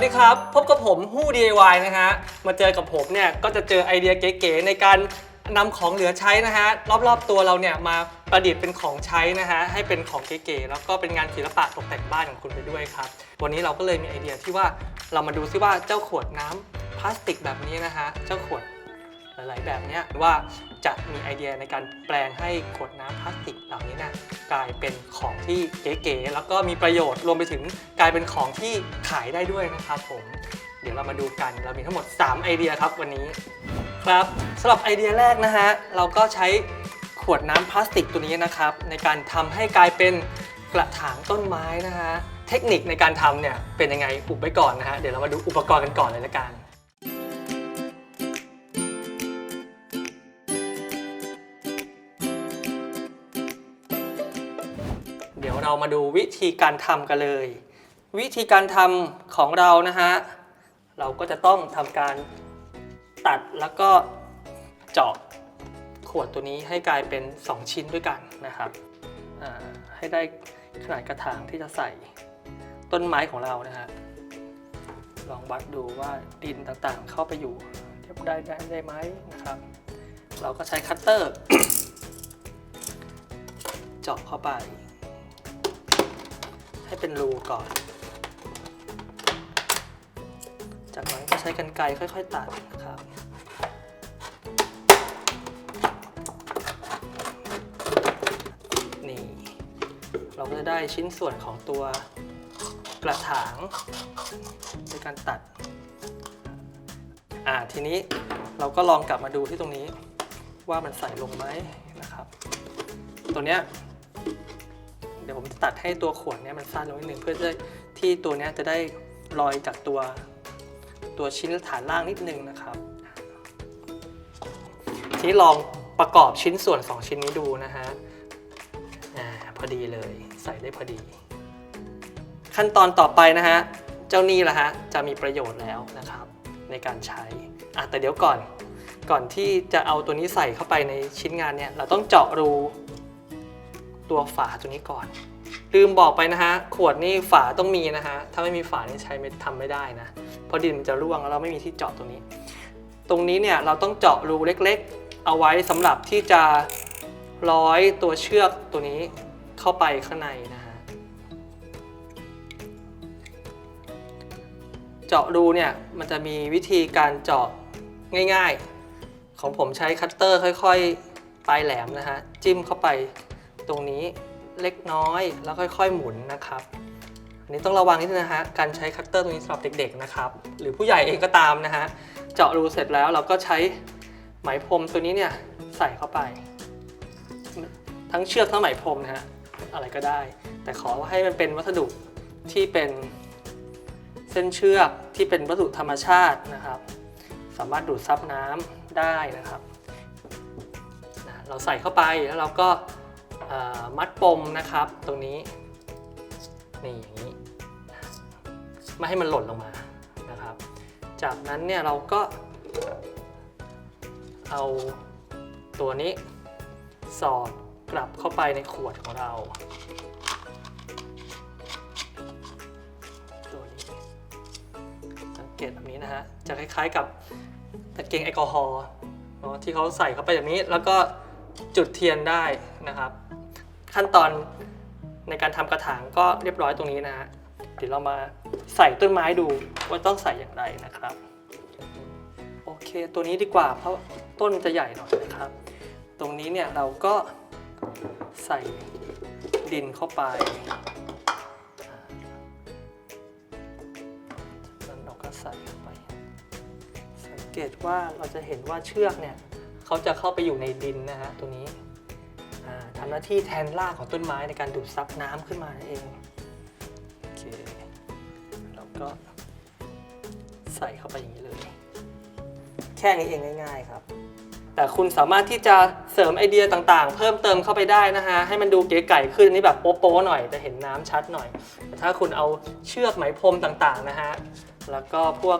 วัสดีครับ พบกับผมฮู้ DIY นะฮะ มาเจอกับผมเนี่ย ก็จะเจอไอเดียเก๋ๆในการนำของเหลือใช้นะฮะ รอบๆตัวเราเนี่ย มาประดิษฐ์เป็นของใช้นะฮะ ให้เป็นของเก๋ๆแล้วก็เป็นงานศิลปะตกแต่งบ้านของคุณไปด้วยครับ วันนี้เราก็เลยมีไอเดียที่ว่าเรามาดูซิว่าเจ้าขวดน้ำพลาสติกแบบนี้นะฮะ เจ้าขวด หลาย ๆ แบบเนี้ยว่าจะมีไอเดียในการแปลงให้ขวดน้ำพลาสติกเหล่านี้นะกลายเป็นของที่เก๋ ๆ แล้วก็มีประโยชน์รวมไปถึงกลายเป็นของที่ขายได้ด้วยนะครับผม เดี๋ยวเรามาดูกันเรามีทั้งหมด 3 ไอเดียครับวันนี้ครับสำหรับไอเดียแรกนะฮะเราก็ใช้ขวดน้ำพลาสติกตัวนี้นะครับ ในการทำให้กลายเป็นกระถางต้นไม้นะฮะเทคนิคในการทำเนี่ยเป็นยังไงอุบไว้ก่อนนะฮะเดี๋ยวเรามาดูอุปกรณ์กันก่อนเลยละกัน เรามาดูวิธีการทำกันเลย วิธีการทำของเรานะฮะ เราก็จะต้องทำการตัดแล้วก็เจาะขวดตัวนี้ให้กลายเป็น 2 ชิ้นด้วยกันนะครับให้ได้ขนาดกระถางที่จะใส่ต้นไม้ของเรานะฮะลองวัดดูว่าดินต่างๆ เข้าไปอยู่เทียบได้ได้ได้ไหมนะครับ เราก็ใช้คัตเตอร์ เจาะเข้าไป ให้เป็นรูก่อน จากนั้นก็ใช้กรรไกรค่อย ๆ ตัดนะครับนี่เราก็จะได้ชิ้นส่วนของตัวกระถางในการตัด อ่าทีนี้เราก็ลองกลับมาดูที่ตรงนี้ว่ามันใส่ลงไหมนะครับ ตัวเนี้ย ดี๋ยวผมจะตัดให้ตัวขวดเนี้ยมันสั้นลงนิดนึงเพื่อจะที่ตัวเนี้ยจะได้ลอยจากตัวตัวชิ้นฐานล่างนิดนึงนะครับ ทีนี้ลองประกอบชิ้นส่วน 2 ชิ้นนี้ดูนะฮะอ่าพอดีเลยใส่ได้พอดี ขั้นตอนต่อไปนะฮะ เจ้านี่แหละฮะ จะมีประโยชน์แล้วนะครับ ในการใช้อะแต่เดี๋ยวก่อนก่อนที่จะเอาตัวนี้ใส่เข้าไปในชิ้นงานเนี่ยเราต้องเจาะรู ตัวฝาตัวนี้ก่อน ลืมบอกไปนะฮะ ขวดนี่ฝาต้องมีนะฮะ ถ้าไม่มีฝานี่ใช้ไม่ทำไม่ได้นะ เพราะดินมันจะร่วงแล้วเราไม่มีที่เจาะตรงนี้ ตรงนี้เนี่ยเราต้องเจาะรูเล็กๆ เอาไว้สำหรับที่จะร้อยตัวเชือกตัวนี้เข้าไปข้างในนะฮะ เจาะรูเนี่ยมันจะมีวิธีการเจาะง่ายๆ ของผมใช้คัตเตอร์ค่อยๆ ปลายแหลมนะฮะ จิ้มเข้าไป ตรงนี้เล็กน้อย แล้วค่อยๆหมุนนะครับอันนี้ต้องระวังนิดนึงนะฮะการใช้คัตเตอร์ตรงนี้สำหรับเด็กๆนะครับหรือผู้ใหญ่เองก็ตามนะฮะเจาะรูเสร็จแล้วเราก็ใช้ไหมพรมตัวนี้เนี่ยใส่เข้าไป ทั้งเชือกทั้งไหมพรมนะฮะอะไรก็ได้ แต่ขอให้มันเป็นวัสดุที่เป็นเส้นเชือกที่เป็นวัสดุธรรมชาตินะครับ สามารถดูดซับน้ำได้นะครับ เราใส่เข้าไปแล้วเราก็ มัดปมนะครับ ตรงนี้ นี่อย่างนี้ ไม่ให้มันหล่นลงมานะครับ จากนั้นเนี่ยเราก็เอาตัวนี้สอดกลับเข้าไปในขวดของเรา ตัวนี้สังเกตแบบนี้นะฮะ จะคล้ายๆกับตะเกียงแอลกอฮอล์เนาะที่เขาใส่เข้าไปแบบนี้ แล้วก็จุดเทียนได้นะครับ ขั้นตอนในการทำกระถางก็เรียบร้อยตรงนี้นะฮะเดี๋ยวเรามาใส่ต้นไม้ดูว่าต้องใส่อย่างไรนะครับ โอเคตัวนี้ดีกว่าเพราะต้นจะใหญ่หน่อยนะครับ ตรงนี้เนี่ยเราก็ใส่ดินเข้าไปแล้วเราก็ใส่เข้าไป สังเกตว่าเราจะเห็นว่าเชือกเนี่ยเขาจะเข้าไปอยู่ในดินนะฮะตัวนี้ ทำหน้าที่แทนรากของต้นไม้ในการดูดซับน้ำขึ้นมานั่นเองโอเคเราก็ ใส่เข้าไปอย่างนี้เลย แค่นี้เองง่าย ๆครับ แต่คุณสามารถที่จะเสริมไอเดียต่างๆ เพิ่มเติมเข้าไปได้นะฮะให้มันดูเก๋ไก่ขึ้นอันนี่แบบโป๊ะๆหน่อยจะเห็นน้ำชัดหน่อย แต่ถ้าคุณเอาเชือกไหมพรมต่างๆนะฮะแล้วก็พวก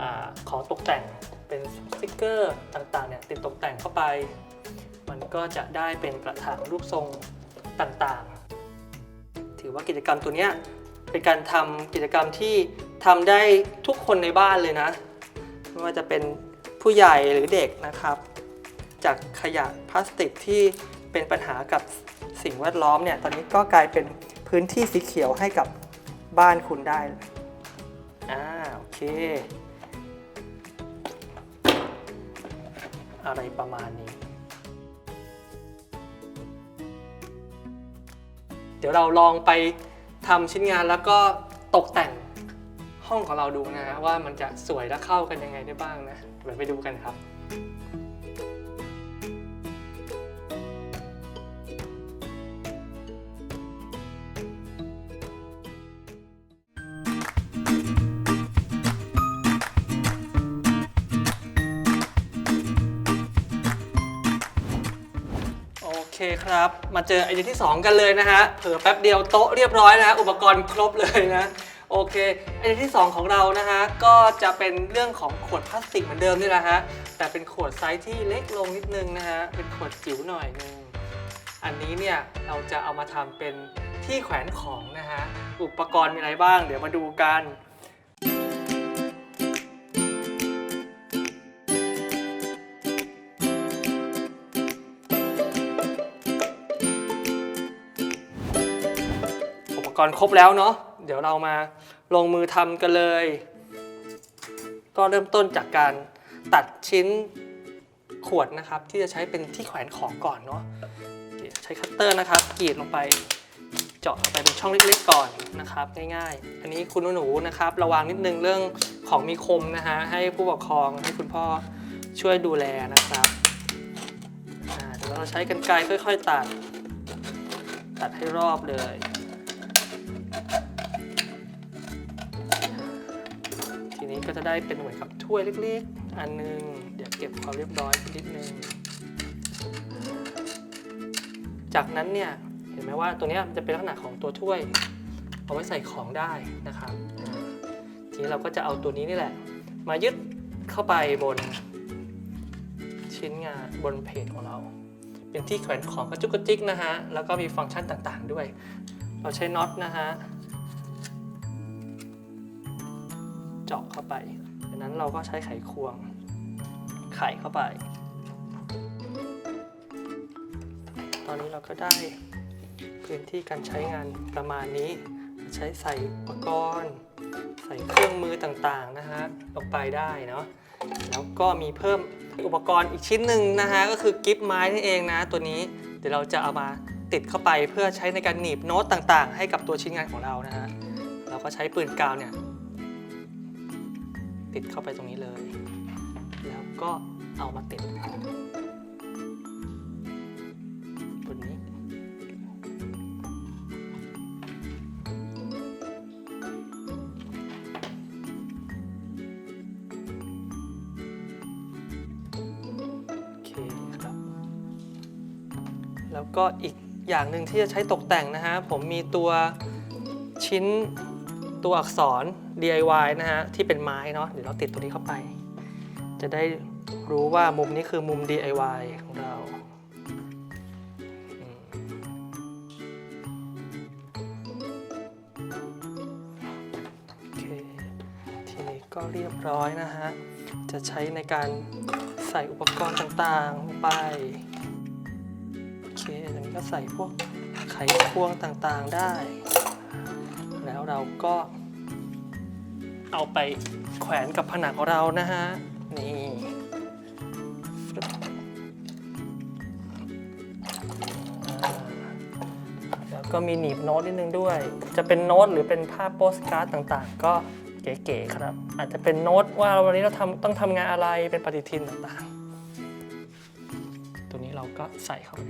อาของตกแต่งเป็นสติกเกอร์ต่างๆเนี่ยติดตกแต่งเข้าไป ก็จะได้เป็นกระถางรูปทรงต่างๆ ถือว่ากิจกรรมตัวนี้เป็นการทำกิจกรรมที่ทำได้ทุกคนในบ้านเลยนะ ไม่ว่าจะเป็นผู้ใหญ่หรือเด็กนะครับ จากขยะพลาสติกที่เป็นปัญหากับสิ่งแวดล้อมเนี่ย ตอนนี้ก็กลายเป็นพื้นที่สีเขียวให้กับบ้านคุณได้อ่าโอเค อะไรประมาณนี้ เดี๋ยวเราลองไปทำชิ้นงานแล้วก็ตกแต่งห้องของเราดูนะฮะว่ามันจะสวยและเข้ากันยังไงได้บ้างนะเดี๋ยวไปดูกันครับ คครับ มาเจอไอเดียที่ 2 กันเลยนะฮะ เผลอแป๊บเดียวโต๊ะเรียบร้อยนะฮะ อุปกรณ์ครบเลยนะ โอเค ไอเดียที่ 2 ของเรานะฮะ ก็จะเป็นเรื่องของขวดพลาสติกเหมือนเดิมนี่แหละฮะ แต่เป็นขวดไซส์ที่เล็กลงนิดนึงนะฮะ เป็นขวดจิ๋วหน่อยนึง อันนี้เนี่ยเราจะเอามาทำเป็นที่แขวนของนะฮะ อุปกรณ์มีอะไรบ้าง เดี๋ยวมาดูกัน ปกรณ์ครบแล้วเนาะเดี๋ยวเรามาลงมือทำกันเลย ก็เริ่มต้นจากการตัดชิ้นขวดนะครับ ที่จะใช้เป็นที่แขวนของก่อนเนาะใช้คัตเตอร์นะครับกรีดลงไปเจาะลงไปเป็นช่องเล็กๆก่อนนะครับ ง่ายๆ อันนี้คุณหนูๆนะครับ ระวังนิดนึงเรื่องของมีคมนะฮะให้ผู้ปกครองให้คุณพ่อช่วยดูแลนะครับเดี๋ยวเราใช้กันไกรค่อย ๆ ตัด ตัดให้รอบเลย ก็จะได้เป็นเหมือนกับถ้วยเล็กๆ อันนึง เดี๋ยวเก็บความเรียบร้อยนิดนึง จากนั้นเนี่ยเห็นไหมว่าตัวนี้มันจะเป็นลักษณะของตัวถ้วย เอาไว้ใส่ของได้นะครับทีนี้เราก็จะเอาตัวนี้นี่แหละ มายึดเข้าไปบน ชิ้นงานบนเพจของเรา เป็นที่แขวนของกระจุกกระจิกนะฮะแล้วก็มีฟังก์ชันต่างๆด้วย เราใช้น็อตนะฮะ เจาะเข้าไปจากนั้นเราก็ใช้ไขควงไขเข้าไป ตอนนี้เราก็ได้พื้นที่การใช้งานประมาณนี้ ใช้ใส่อุปกรณ์ ใส่เครื่องมือต่างๆนะฮะลงไปได้เนาะแล้วก็มีเพิ่มอุปกรณ์อีกชิ้นหนึ่งนะฮะก็คือกิฟไม้นี่เองนะ ตัวนี้เดี๋ยวเราจะเอามาติดเข้าไปเพื่อใช้ในการหนีบโน้ตต่างๆ ให้กับตัวชิ้นงานของเรานะฮะเราก็ใช้ปืนกาวเนี่ย ติดเข้าไปตรงนี้เลย แล้วก็เอามาติดบนนี้ โอเคครับ แล้วก็อีกอย่างหนึ่งที่จะใช้ตกแต่งนะฮะ ผมมีตัวชิ้น ตัวอักษร DIY นะฮะที่เป็นไม้เนาะเดี๋ยวเราติดตัวนี้เข้าไป จะได้รู้ว่ามุมนี้คือมุม DIY ของเราโอเคทีนี้ก็เรียบร้อยนะฮะ จะใช้ในการใส่อุปกรณ์ต่างๆลงไป โอเคอย่างนี้ก็ใส่พวกไขควงต่างๆได้ เราก็เอาไปแขวนกับผนังของเรานะฮะ นี่แล้วก็มีหนีบโน้ตนิดนึงด้วย จะเป็นโน้ตหรือเป็นภาพโปสการ์ดต่างๆ ก็เก๋ๆครับ อาจจะเป็นโน้ตว่าวันนี้เราทำต้องทำงานอะไรเป็นปฏิทินต่างๆ ตัวนี้เราก็ใส่เข้าไป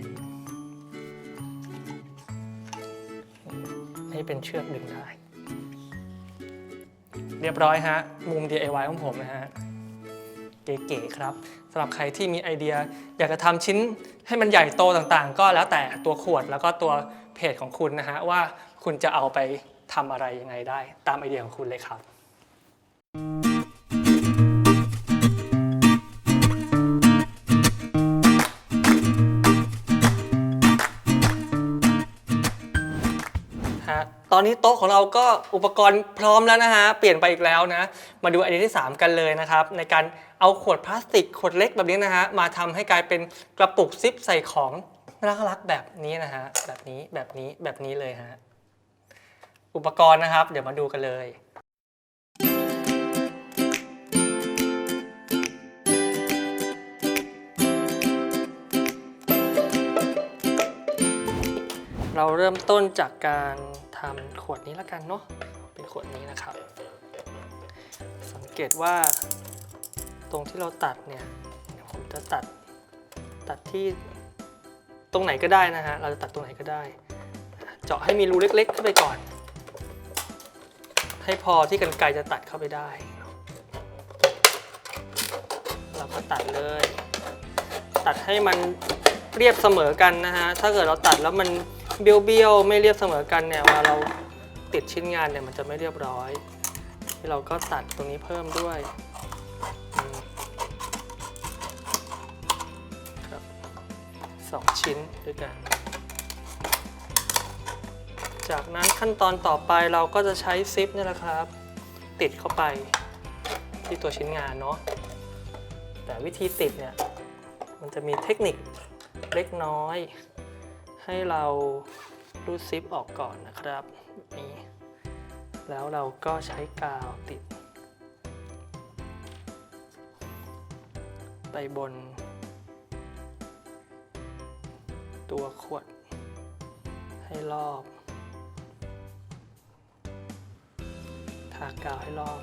ให้เป็นเชือกดึงได้ เรียบร้อยฮะ มุม DIY ของผมนะฮะ เก๋ๆครับสำหรับใครที่มีไอเดีย อยากจะทำชิ้นให้มันใหญ่โตต่างๆ ก็แล้วแต่ตัวขวดแล้วก็ตัวเพจของคุณนะฮะว่าคุณจะเอาไปทำอะไรยังไงได้ ตามไอเดียของคุณเลยครับ อนนนี้โต๊ะของเราก็อุปกรณ์พร้อมแล้วนะฮะ เปลี่ยนไปอีกแล้วนะ มาดูไอเดียที่ 3 กันเลยนะครับ ในการเอาขวดพลาสติกขวดเล็กแบบนี้นะฮะ มาทำให้กลายเป็นกระปุกซิปใส่ของน่ารักแบบนี้นะฮะ แบบนี้แบบนี้แบบนี้เลยฮะ อุปกรณ์นะครับ เดี๋ยวมาดูกันเลยเราเริ่มต้นจากการ ทำขวดนี้แล้วกันเนาะเป็นขวดนี้นะครับ สังเกตว่าตรงที่เราตัดเนี่ยผมจะตัดตัดที่ตรงไหนก็ได้นะฮะเราจะตัดตรงไหนก็ได้ เจาะให้มีรูเล็กๆเข้าไปก่อน ให้พอที่กันไกรจะตัดเข้าไปได้ เราก็ตัดเลย ตัดให้มันเรียบเสมอกันนะฮะถ้าเกิดเราตัดแล้วมัน เบี้ยวๆไม่เรียบเสมอกันเนี่ยเวลาเราติดชิ้นงานเนี่ยมันจะไม่เรียบร้อย เราก็ตัดตรงนี้เพิ่มด้วยสองชิ้นด้วยกัน จากนั้นขั้นตอนต่อไปเราก็จะใช้ซิปนี่แหละครับ ติดเข้าไปที่ตัวชิ้นงานเนาะแต่วิธีติดเนี่ย มันจะมีเทคนิคเล็กน้อย ให้เรารูดซิปออกก่อนนะครับนี้แล้วเราก็ใช้กาวติด ไปบน ตัวขวด ให้รอบ ทากาวให้รอบ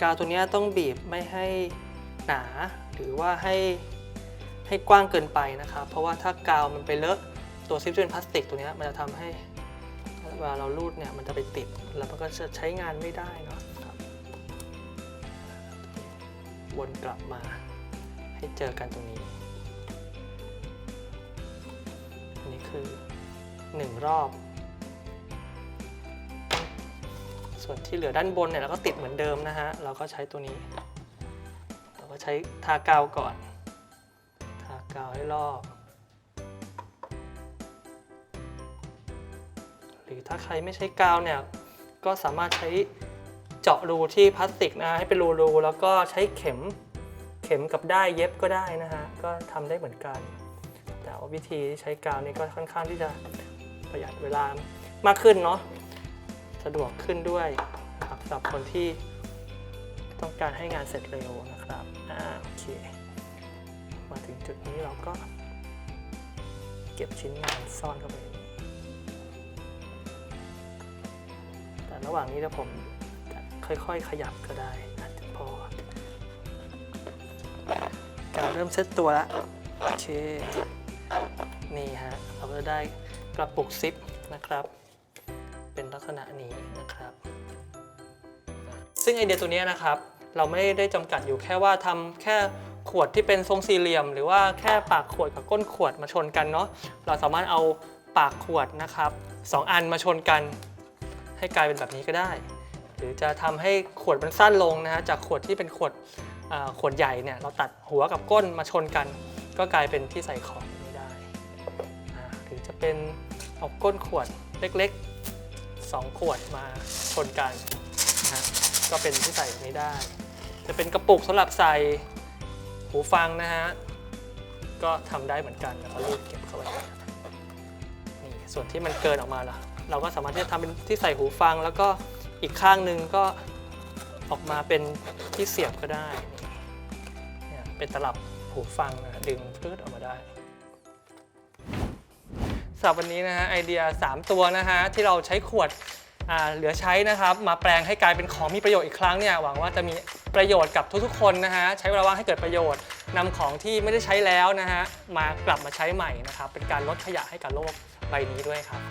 กาวตัวนี้ต้องบีบไม่ให้หนาหรือว่าให้ให้กว้างเกินไปนะครับ เพราะว่าถ้ากาวมันไปเลอะ ตัวซิปที่เป็นพลาสติกตัวนี้มันจะทำให้เวลาเราลูดเนี่ยมันจะไปติดแล้วมันก็จะใช้งานไม่ได้เนาะครับวนกลับมาให้เจอกันตรงนี้ อันนี้คือ 1 รอบ ส่วนที่เหลือด้านบนเนี่ยเราก็ติดเหมือนเดิมนะฮะ เราก็ใช้ตัวนี้ เราก็ใช้ทากาวก่อน ทากาวให้รอบ ถ้าใครไม่ใช้กาวเนี่ย ก็สามารถใช้เจาะรูที่พลาสติกนะให้เป็นรูๆแล้วก็ใช้เข็มเข็มกับได้เย็บก็ได้นะฮะ ก็ทำได้เหมือนกัน แต่ว่าวิธีใช้กาวนี่ก็ค่อนข้างที่จะประหยัดเวลามากขึ้นเนาะสะดวกขึ้นด้วยสำหรับคนที่ต้องการให้งานเสร็จเร็วนะครับอ่าโอเค มาถึงจุดนี้เราก็เก็บชิ้นงานซ่อนเข้าไป ระหว่างนี้ถ้าผมค่อยๆขยับก็ได้อาจจะพอการเริ่มเซตตัวแล้วโอเค นี่ฮะ เราก็จะได้กระปุกซิปนะครับ เป็นลักษณะนี้นะครับ ซึ่งไอเดียตัวนี้นะครับ เราไม่ได้จำกัดอยู่แค่ว่าทำแค่ขวดที่เป็นทรงสี่เหลี่ยม หรือว่าแค่ปากขวดกับก้นขวดมาชนกันเนาะ เราสามารถเอาปากขวดนะครับสองอันมาชนกัน ให้กลายเป็นแบบนี้ก็ได้ หรือจะทำให้ขวดมันสั้นลงนะฮะจากขวดที่เป็นขวดขวดใหญ่เนี่ยเราตัดหัวกับก้นมาชนกัน ก็กลายเป็นที่ใส่ของไได้หรือจะเป็นเอาก้นขวดเล็กๆ 2 ขวดมาชนกันนะฮะก็เป็นที่ใส่นี้ได้ จะเป็นกระปุกสำหรับใส่หูฟังนะฮะก็ทำได้เหมือนกันแล้วก็รูดเก็บเข้าไว้นี่ ส่วนที่มันเกินออกมาล่ะเราก็สามารถที่จะทำเป็นที่ใส่หูฟัง แล้วก็อีกข้างหนึ่งก็ออกมาเป็นที่เสียบก็ได้เนี่ยเป็นตลับหูฟังนะดึงพืดออกมาได้สำหรับวันนี้นะฮะไอเดีย 3 ตัวนะฮะที่เราใช้ขวดเหลือใช้นะครับ มาแปลงให้กลายเป็นของมีประโยชน์อีกครั้งเนี่ยหวังว่าจะมีประโยชน์กับทุกๆ คนนะฮะใช้เวลาว่างให้เกิดประโยชน์นำของที่ไม่ได้ใช้แล้วนะฮะมากลับมาใช้ใหม่นะครับเป็นการลดขยะให้กับโลก ใบนี้ด้วยครับ